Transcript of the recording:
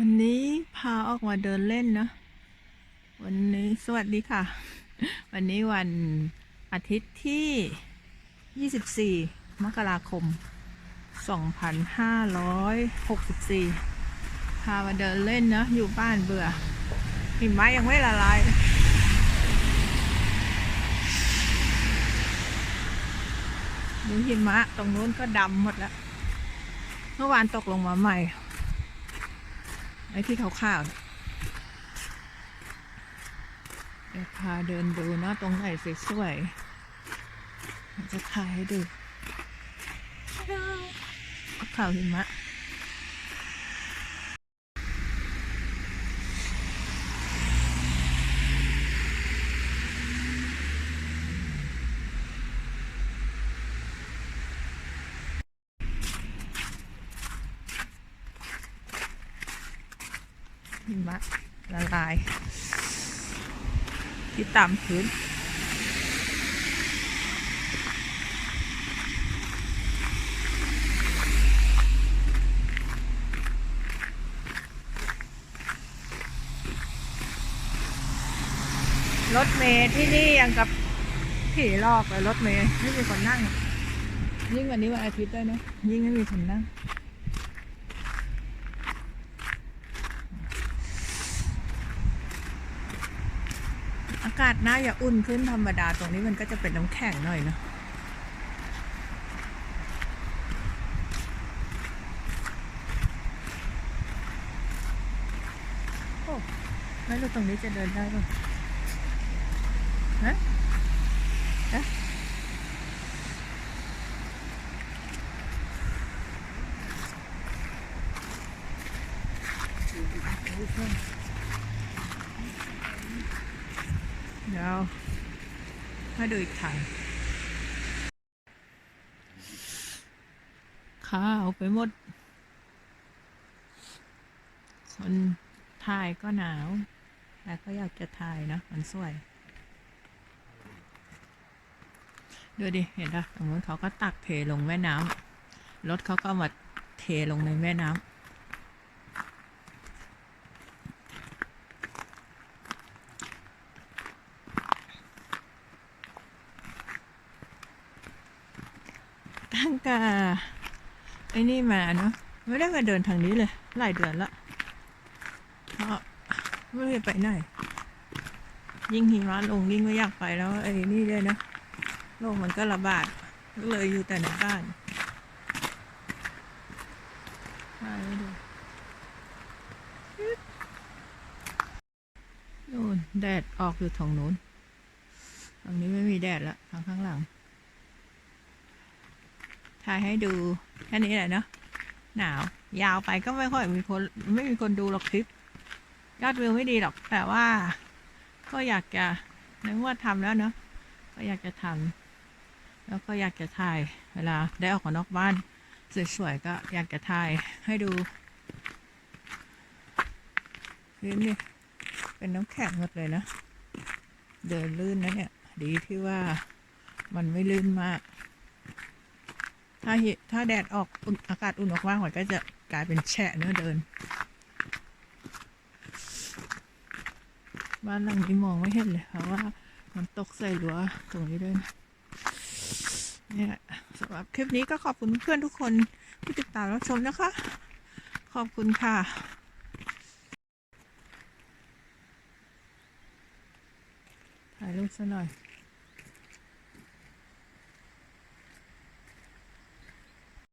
วันนี้พาออกมาเดินเล่นนะ วันนี้สวัสดีค่ะ วันนี้วันอาทิตย์ที่ 24 มกราคม 2564 พามาเดินเล่นนะ อยู่บ้านเบื่อหิมะยังไม่ละลายดูหิมะตรงนู้นก็ดำหมดแล้ว เมื่อวานตกลงมาใหม่ ไอ้ที่ขาวๆเนี่ยเดี๋ยวพาเดินดูนะตรงไหนสวยๆจะถ่ายให้ดูข่าวหิมะ หิมะละลายที่ตามพื้นรถเมย์ที่นี่ยังกับผีลอกเลยรถเมย์ไม่มีคนนั่ง ยิ่งวันนี้วันอาทิตย์ด้วยนะยิ่งไม่มีคนนั่ง อากาศน่าจะอุ่นขึ้นธรรมดาตรงนี้มันก็จะเป็นน้ำแข็งหน่อยเนอะโอ้ไม่รู้ตรงนี้จะเดินได้ป่ะฮะฮะ ยวมาดูอีกทางข้าวไปหมด คนถ่ายก็หนาว แต่ก็อยากจะถ่ายนะมันสวย ดูดิ เห็นปะตรงนู้นเขาก็ตักเทลงแม่น้ำรถเขาก็มาเทลงในแม่น้ำ ตั้งแต่ไอ้นี่มาเนาะไม่ได้มาเดินทางนี้เลย หลายเดือนละเพราะไม่ได้ไปไหน ยิ่งหิมะลงยิ่งไม่อยากไปแล้วไอ้นี่ด้วยนะโรคมันก็ระบาดก็เลยอยู่แต่ในบ้านมาดูนู่นแดดออกอยู่ทางนู้นทางนี้ไม่มีแดดละทางข้างหลัง ถ่ายให้ดูแค่นี้แหละเนาะหนาว ยาวไปก็ไม่ค่อยมีคนไม่มีคนดูหรอกคลิปยอดวิวไม่ดีหรอก แต่ว่า ก็อยากจะนึกว่าทำแล้วเนาะก็อยากจะทำแล้วก็อยากจะถ่ายเวลาได้ออกมานอกบ้านสวยๆก็อยากจะถ่ายให้ดูพื้นนี่เป็นน้ำแข็งหมดเลยนะ เดินลื่นนะเนี่ย ดีที่ว่ามันไม่ลื่นมาก ถ้าถ้าแดดออกอากาศอุ่นมากๆมันก็จะกลายเป็นแฉะเนื้อเดิน บ้านหลังนี้มองไม่เห็นเลยเพราะว่ามันตกใส่รั้วตรงนี้ด้วยนะเนี่ยสำหรับคลิปนี้ก็ขอบคุณเพื่อนทุกคนที่ติดตามรับชมนะคะ ขอบคุณค่ะถ่ายรูปซะหน่อย